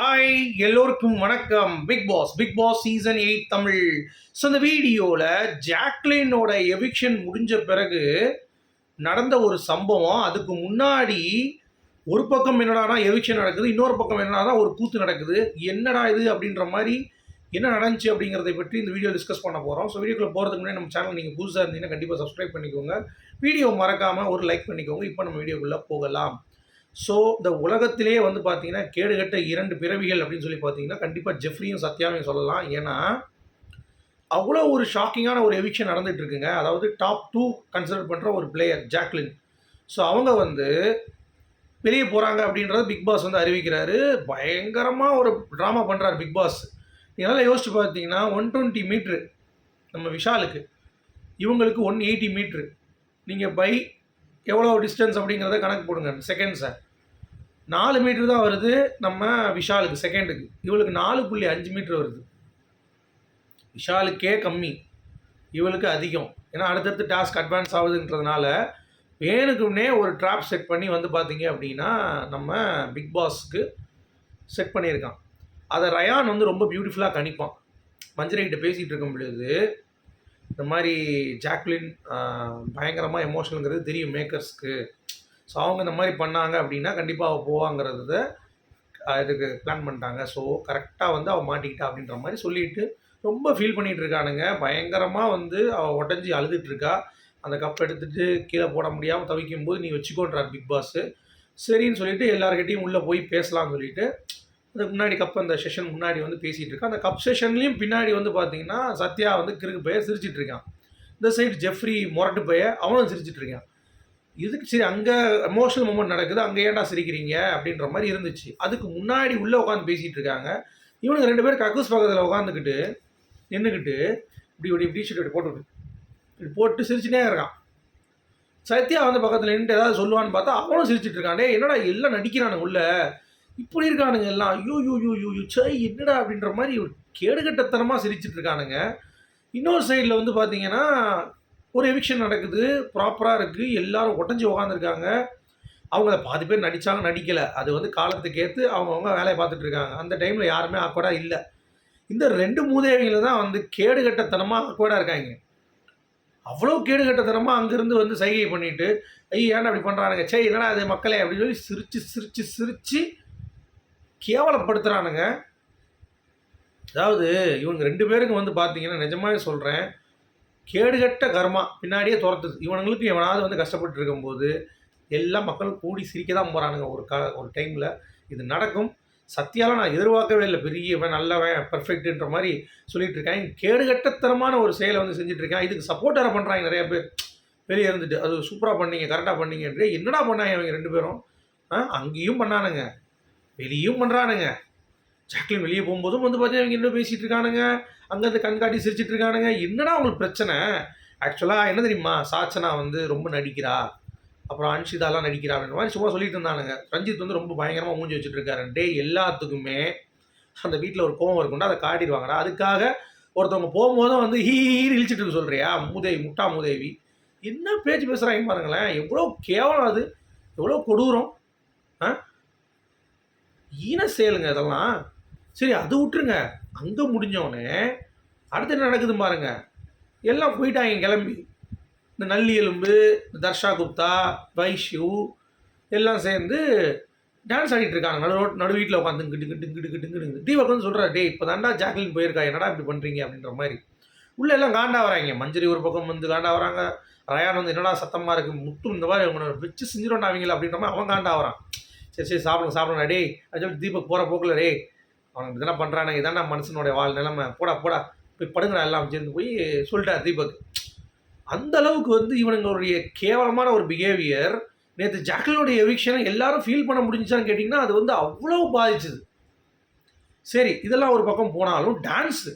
Hi எல்லோருக்கும் வணக்கம். Bigg Boss Bigg Boss season eight Tamil. So இந்த வீடியோவில் ஜாக்லினோட எவிக்ஷன் முடிஞ்ச பிறகு நடந்த ஒரு சம்பவம். அதுக்கு முன்னாடி ஒரு பக்கம் என்னடானா எவிக்ஷன் நடக்குது இன்னொரு பக்கம் என்னடானா ஒரு கூத்து நடக்குது. என்னடா இது அப்படின்ற மாதிரி என்ன நடந்துச்சு அப்படிங்கிறதை பற்றி இந்த வீடியோ டிஸ்கஸ் பண்ண போகிறோம் ஸோ வீடியோக்குள்ள போகிறதுக்கு முன்னாடி நம்ம சேனல் நீங்கள் புதுசாக இருந்தீங்கன்னா கண்டிப்பாக சப்ஸ்கிரைப் பண்ணிக்கோங்க. வீடியோ மறக்காமல் ஒரு லைக் பண்ணிக்கோங்க. இப்போ நம்ம வீடியோக்குள்ளே போகலாம். ஸோ இந்த உலகத்திலே வந்து பார்த்தீங்கன்னா கேடுகட்ட இரண்டு பிறவிகள் அப்படின்னு சொல்லி பார்த்தீங்கன்னா கண்டிப்பாக ஜெஃப்ரியும் சத்யாவையும் சொல்லலாம். ஏன்னா அவ்வளோ ஒரு ஷாக்கிங்கான ஒரு எவிக்ஷன் நடந்துட்டு இருக்குங்க அதாவது டாப் டூ கன்சிடர் பண்ணுற ஒரு பிளேயர் ஜாக்லின் ஸோ அவங்க வந்து வெளியே போகிறாங்க அப்படின்றத பிக் பாஸ் வந்து அறிவிக்கிறாரு. பயங்கரமாக ஒரு ட்ராமா பண்ணுறாரு பிக் பாஸ் இதனால் யோசிச்சு பார்த்தீங்கன்னா ஒன் டுவெண்ட்டி மீட்ரு நம்ம விஷாலுக்கு இவங்களுக்கு ஒன் எயிட்டி மீட்ரு நீங்கள் பை எவ்வளோ டிஸ்டன்ஸ் அப்படிங்கிறத கணக்கு போடுங்க. செகண்ட்ஸை நாலு மீட்ரு தான் வருது நம்ம விஷாலுக்கு செகண்டுக்கு இவளுக்கு நாலு புள்ளி அஞ்சு மீட்ரு வருது. விஷாலுக்கே கம்மி. இவளுக்கு அதிகம். ஏன்னா அடுத்தடுத்து டாஸ்க் அட்வான்ஸ் ஆகுதுன்றதுனால வேணுக்குன்னே ஒரு ட்ராப் செட் பண்ணி வந்து பார்த்தீங்க அப்படின்னா நம்ம பிக் பாஸ்க்கு செட் பண்ணியிருக்கான். அதை ரயான் வந்து ரொம்ப பியூட்டிஃபுல்லாக கணிப்பான். மஞ்சரை கிட்ட பேசிகிட்டு இருக்கும் பொழுது இந்த மாதிரி ஜாக்லின் பயங்கரமாக எமோஷனலுங்கிறது தெரியும் மேக்கர்ஸ்க்கு ஸோ அவங்க இந்த மாதிரி பண்ணாங்க அப்படின்னா கண்டிப்பாக அவள் போவாங்கிறத இதுக்கு பிளான் பண்ணிட்டாங்க. ஸோ கரெக்டாக வந்து அவள் மாட்டிக்கிட்டா அப்படின்ற மாதிரி சொல்லிட்டு ரொம்ப ஃபீல் பண்ணிகிட்டு இருக்கானுங்க. பயங்கரமாக வந்து அவள் உடஞ்சி அழுதுட்டுருக்கா அந்த கப் எடுத்துகிட்டு கீழே போட முடியாமல் தவிக்கும் போது நீ வச்சுக்கோன்றார் பிக் பாஸு. சரின்னு சொல்லிட்டு எல்லாருக்கிட்டையும் உள்ளே போய் பேசலாம்னு சொல்லிட்டு அதுக்கு முன்னாடி கப் அந்த செஷன் முன்னாடி வந்து பேசிகிட்டு இருக்கான். அந்த கப் செஷன்லேயும் பின்னாடி வந்து பார்த்தீங்கன்னா சத்யா வந்து கிறுக்கு பைய சிரிச்சிட்டு இருக்கான். இந்த சைடு ஜெஃப்ரி முரட்டு பைய அவனும் சிரிச்சிட்டு இருக்கான். இதுக்கு சரி அங்கே எமோஷனல் மூமெண்ட் நடக்குது அங்கே ஏன்டா சிரிக்கிறீங்க? அப்படின்ற மாதிரி இருந்துச்சு. அதுக்கு முன்னாடி உள்ளே உட்காந்து பேசிகிட்டு இருக்காங்க. இவனுக்கு ரெண்டு பேரும் கக்கூஸ் பக்கத்தில் உட்காந்துக்கிட்டு நின்றுக்கிட்டு இப்படி இப்படி இப்படி ஷர்ட் இப்படி போட்டுவிடு இப்படி போட்டு சிரிச்சுட்டே இருக்கான். சத்யா வந்து பக்கத்தில் நின்றுட்டு ஏதாவது சொல்லுவான்னு பார்த்தா அவனும் சிரிச்சிட்டு இருக்கான். டே என்னடா எல்லாம் நடிக்கிறானு உள்ள? இப்படி இருக்கானுங்க எல்லாம். ஐயோ யூ யூ யூ யூ சை என்னடா அப்படின்ற மாதிரி ஒரு கேடுகட்டத்தனமாக சிரிச்சிட்டு இருக்கானுங்க இன்னொரு சைடில் வந்து பார்த்தீங்கன்னா ஒரு எவிக்ஷன் நடக்குது. ப்ராப்பராக இருக்குது எல்லாரும் உடஞ்சி உக்காந்துருக்காங்க. அவங்க பாதி பேர் நடித்தாங்க நடிக்கலை. அது வந்து காலத்துக்கு ஏற்று அவங்கவுங்க வேலையை பார்த்துட்டு இருக்காங்க அந்த டைமில் யாருமே ஆக்வர்டாக இல்லை. இந்த ரெண்டு மூதேவிகளை தான் வந்து கேடுகட்டத்தனமாக ஆக்வர்டாக இருக்காங்க. அவ்வளோ கேடுகட்டத்தனமாக அங்கேருந்து வந்து சைகை பண்ணிட்டு ஐயா ஏன்டா அப்படி பண்ணுறானுங்க சே என்னடா அது மக்களே? அப்படின்னு சொல்லி சிரித்து சிரித்து சிரித்து கேவலப்படுத்துகிறானுங்க அதாவது இவங்க ரெண்டு பேருக்கும் வந்து பார்த்தீங்கன்னா நிஜமாவே சொல்கிறேன் கேடுகட்ட கர்மா பின்னாடியே துரத்துது. இவனுங்களுக்கு எவனாவது வந்து கஷ்டப்பட்டு இருக்கும்போது எல்லா மக்களும் கூடி சிரிக்க தான் போகிறானுங்க ஒரு க ஒரு டைமில். இது நடக்கும். சத்தியாலாம் நான் எதிர்பார்க்கவே இல்லை. பெரியவன் நல்லவன் பர்ஃபெக்ட்டுன்ற மாதிரி சொல்லிட்டு இருக்காங்க கேடுகட்டத்தனமான ஒரு செயலை வந்து செஞ்சுட்டு இதுக்கு இதுக்கு சப்போர்ட்டரை பண்ணுறாங்க நிறைய பேர். வெளியே இருந்துட்டு அது சூப்பராக பண்ணீங்க கரெக்டாக பண்ணீங்க என்னடா பண்ணாங்க இவங்க ரெண்டு பேரும்? ஆ அங்கேயும் பண்ணானுங்க. வெளியும் பண்ணுறானுங்க ஜாக்லின் வெளியே போகும்போதும் வந்து பார்த்தீங்கன்னா இவங்க இன்னும் பேசிகிட்டு இருக்கானுங்க? அங்கேருந்து கண்காட்டி சிரிச்சிட்டு இருக்கானுங்க. என்னடா உங்களுக்கு பிரச்சனை? ஆக்சுவலாக என்ன தெரியுமா? சாச்சனா வந்து ரொம்ப நடிக்கிறா. அப்புறம் அன்ஷிதாலாம் நடிக்கிறா அப்படின்ற மாதிரி சும்மா சொல்லிட்டு இருந்தானுங்க. ரஞ்சித் வந்து ரொம்ப பயங்கரமாக மூஞ்சி வச்சுட்டு இருக்காரு. டே எல்லாத்துக்குமே அந்த வீட்டில் ஒரு கோவம் இருக்கும்டா அதை காட்டிடுவாங்கடா. அதுக்காக ஒருத்தவங்க போகும்போதும் வந்து ஹீ ஹீ இழிச்சிட்டு சொல்கிறியா மூதேவி முட்டா மூதேவி. என்ன பேச்சு பேசுகிறாங்க பாருங்களேன். எவ்வளோ கேவலம் அது. எவ்வளோ கொடூரம். ஆ? ஈன செயலுங்க இதெல்லாம். சரி அது விட்டுருங்க. அங்கே முடிஞ்சோடனே அடுத்து என்ன நடக்குது பாருங்க. எல்லாம் போயிட்டாங்க கிளம்பி. இந்த நல்லி எலும்பு இந்த தர்ஷா குப்தா வைஷ்யூ எல்லாம் சேர்ந்து டான்ஸ் ஆடிட்டு இருக்காங்க. நடு ரோட் நடு வீட்டில் உட்காந்து கிட்டு கிட்டு கிட்டு கிட்டு கிட்டு தீபக் வந்து சொல்கிறார் டே இப்போ தாண்டா ஜாக்லின் போயிருக்கா என்னடா இப்படி பண்ணுறீங்க அப்படின்ற மாதிரி. உள்ளே எல்லாம் காண்டா வராங்க. மஞ்சரி ஒரு பக்கம் வந்து காண்டா வராங்க. ரயான் வந்து என்னடா சத்தமாக இருக்குது முத்து இந்த மாதிரி அவங்க வச்சு செஞ்சிடணும் அவங்கள அப்படின்ற மாதிரி அவன் காண்டா வரான். சரி சரி சாப்பிடுங்க சாப்பிடுங்க. டேய் அது சொல்லி தீபக் போகிற போக்கில் டேய் அவனுக்கு இதெல்லாம் பண்ணுறானே இதான் மனுஷனுடைய வாழ் நிலைமை. போடா போடா. போய் படுங்கடா எல்லாம் சேர்ந்து போய் சொல்லிட்டார் தீபக். அந்த அளவுக்கு வந்து இவனுங்களுடைய கேவலமான ஒரு பிஹேவியர் நேற்று ஜாக்லினுடைய எவிக்ஷனை எல்லாரும் ஃபீல் பண்ண முடிஞ்சான்னு கேட்டிங்கன்னா அது வந்து அவ்வளோ பாதிச்சுது. சரி இதெல்லாம் ஒரு பக்கம் போனாலும் டான்ஸு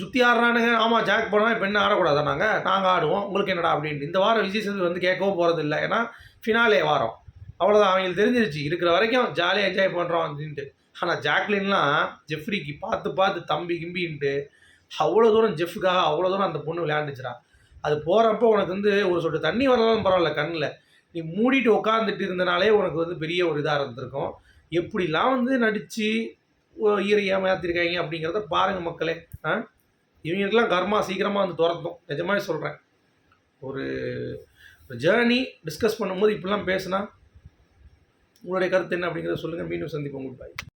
சுற்றி ஆடுறானுங்க. ஆமாம் ஜாக் போனால் இப்போ என்ன ஆடக்கூடாதா நாங்கள் நாங்கள் ஆடுவோம். உங்களுக்கு என்னடா அப்படின்னு. இந்த வாரம் விஜய் சேது வந்து கேட்கவும் போகிறது இல்லை ஏன்னா ஃபினாலே வாரம். அவ்வளோதான் அவங்களுக்கு தெரிஞ்சிருச்சு. இருக்கிற வரைக்கும் ஜாலியாக என்ஜாய் பண்ணுறோம் அப்படின்ட்டு. ஆனால் ஜாக்லின்லாம் ஜெஃப்ரிக்கு பார்த்து பார்த்து தம்பி கிம்பின்ட்டு அவ்வளோ தூரம் ஜெஃப்காக அவ்வளோ தூரம் அந்த பொண்ணு விளையாண்டுச்சுடா. அது போகிறப்போ உனக்கு வந்து ஒரு சொட்டு தண்ணி வரலாம் பரவாயில்ல கண்ணில். நீ மூடிட்டு உட்காந்துட்டு இருந்தனாலே உனக்கு வந்து பெரிய ஒரு இதாக இருந்திருக்கும். எப்படிலாம் வந்து நடித்து ஈரை ஏமாத்திருக்காங்க அப்படிங்கிறத பாருங்கள் மக்களே. ஆ? இவங்களுக்கெல்லாம் கர்மா சீக்கிரமாக வந்து துரத்தும் நிஜமாவே சொல்கிறேன் ஒரு ஜேர்னி டிஸ்கஸ் பண்ணும்போது இப்படிலாம் பேசுனா உங்களுடைய கருத்து என்ன அப்படிங்கிறத சொல்லுங்கள் மீண்டும் சந்திப்போம். Good bye